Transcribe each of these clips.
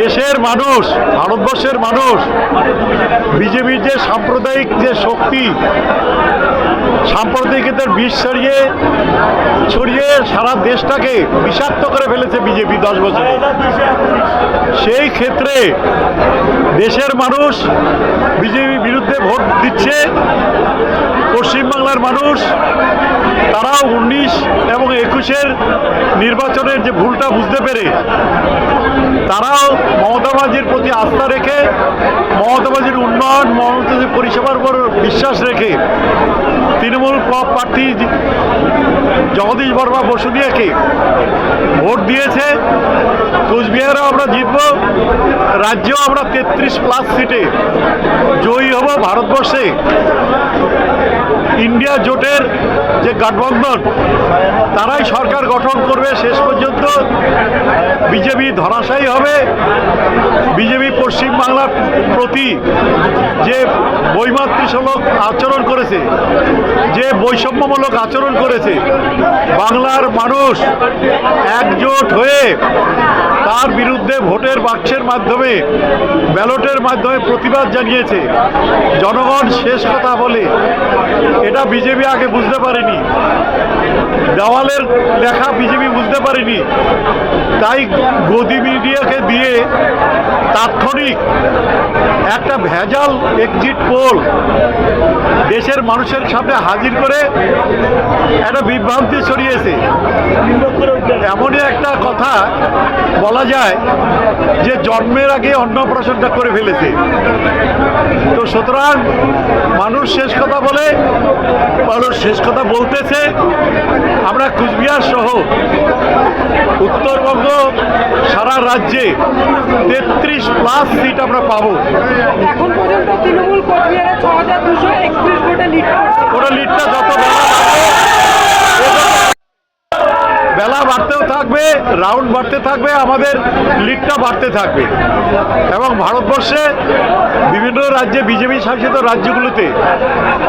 দেশের মানুষ, ভারতবর্ষের মানুষ, বিজেপির যে সাম্প্রদায়িক যে শক্তি, সাম্প্রদায়িকতার বিষ ছড়িয়ে ছড়িয়ে সারা দেশটাকে বিষাক্ত করে ফেলেছে বিজেপি দশ বছরে। সেই ক্ষেত্রে দেশের মানুষ বিজেপি বিরুদ্ধে ভোট দিচ্ছে, পশ্চিমবাংলার মানুষ, তারাও উনিশ এবং একুশের নির্বাচনের যে ভুলটা বুঝতে পেরে তারাও মমতাবাজির প্রতি আস্থা রেখে, মমতাবাজির উন্নয়ন মমতাবাজির পরিষেবার উপর বিশ্বাস রেখে তৃণমূল প্রার্থী জগদীশ বর্মা বসুনিয়াকে ভোট দিয়েছে। কোচবিহারেও আমরা জিতব, রাজ্যেও আমরা তেত্রিশ প্লাস সিটে জয়ী হব ভারতবর্ষে। ইন্ডিয়া জোটের যে গঠবন্ধন, তারাই সরকার গঠন করবে শেষ পর্যন্ত। বিজেপি ধরাশায়ী হবে। বিজেপি পশ্চিমবাংলার প্রতি যে বৈমাতৃসূলক আচরণ করেছে, যে বৈষম্যমূলক আচরণ করেছে, বাংলার মানুষ একজোট হয়ে তার বিরুদ্ধে ভোটের বাক্সের মাধ্যমে, ব্যালটের মাধ্যমে প্রতিবাদ জানিয়েছে। জনগণ শেষ কথা বলে এটা বিজেপি আগে বুঝতে পারেনি। দেওয়ালের লেখা বিজেপি বুঝতে পারেনি। তাই গদি মিডিয়াকে দিয়ে তাৎক্ষণিক একটা ভেজাল এক্সিট পোল দেশের মানুষের সামনে হাজির করে একটা বিভ্রান্তি ছড়িয়েছে। এমনই একটা কথা বলা যায় যে জন্মের আগে অন্নপ্রাশনটা করে ফেলেছে। তো সুতরাং মানুষ শেষ কথা বলে মানুষ শেষ কথা বলতেছে। আমরা কুচবিহার সহ উত্তরবঙ্গ সারা রাজ্যে তেত্রিশ প্লাস সিট আমরা পাবো। এখন পর্যন্ত তৃণমূল কোচবিহারে ছ হাজার দুশো একত্রিশ ভোটে লিড করছে ওরা লিডটা যত বেলা বাড়বে, বেলা বাড়তেও থাকবে রাউন্ড বাড়তে থাকবে, আমাদের লিডটা বাড়তে থাকবে। এবং ভারতবর্ষে বিভিন্ন রাজ্যে, বিজেপি শাসিত রাজ্যগুলোতে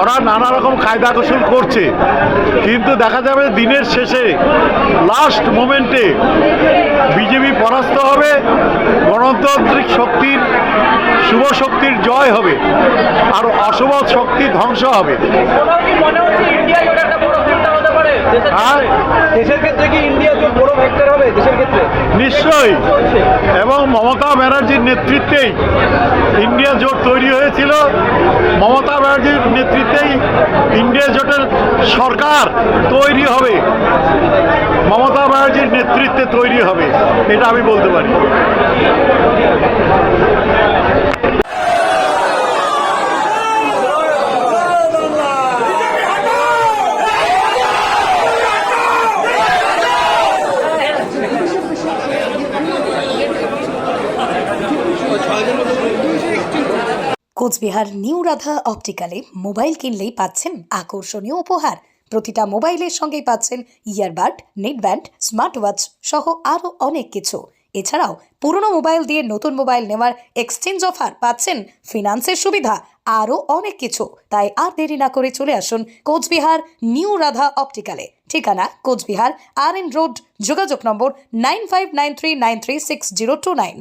ওরা নানা রকম কায়দা কৌশল করছে। কিন্তু দেখা যাবে দিনের শেষে লাস্ট মোমেন্টে বিজেপি পরাস্ত হবে, গণতান্ত্রিক শক্তির, শুভ শক্তির জয় হবে, আর অশুভ শক্তি ধ্বংস হবে। মনে হচ্ছে ইন্ডিয়া জোট একটা বড় ফ্যাক্টর হতে পারে দেশের আর দেশের ক্ষেত্রে কি ইন্ডিয়া জোট বড় ফ্যাক্টর হবে দেশের ক্ষেত্রে? নিশ্চয়ই। এবং মমতা ব্যানার্জির নেতৃত্বেই ইন্ডিয়া জোট তৈরি হয়েছিল। মমতা ব্যানার্জির নেতৃত্বেই ইন্ডিয়া জোটের সরকার তৈরি হবে। মমতা ব্যানার্জির নেতৃত্বে তৈরি হবে এটা আমি বলতে পারি। কোচবিহার নিউ রাধা অপটিক্যালে মোবাইল কিনলেই পাচ্ছেন আকর্ষণীয় উপহার। প্রতিটা মোবাইলের সঙ্গেই পাচ্ছেন ইয়ারবাড, নেটব্যান্ড স্মার্ট ওয়াচ সহ আরও অনেক কিছু। এছাড়াও পুরনো মোবাইল দিয়ে নতুন মোবাইল নেওয়ার এক্সচেঞ্জ অফার পাচ্ছেন ফিনান্সের সুবিধা, আরও অনেক কিছু। তাই আর দেরি না করে চলে আসুন কোচবিহার নিউ রাধা অপটিক্যালে। ঠিকানা কোচবিহার আর এন রোড, যোগাযোগ number nine five nine three nine three six zero two nine.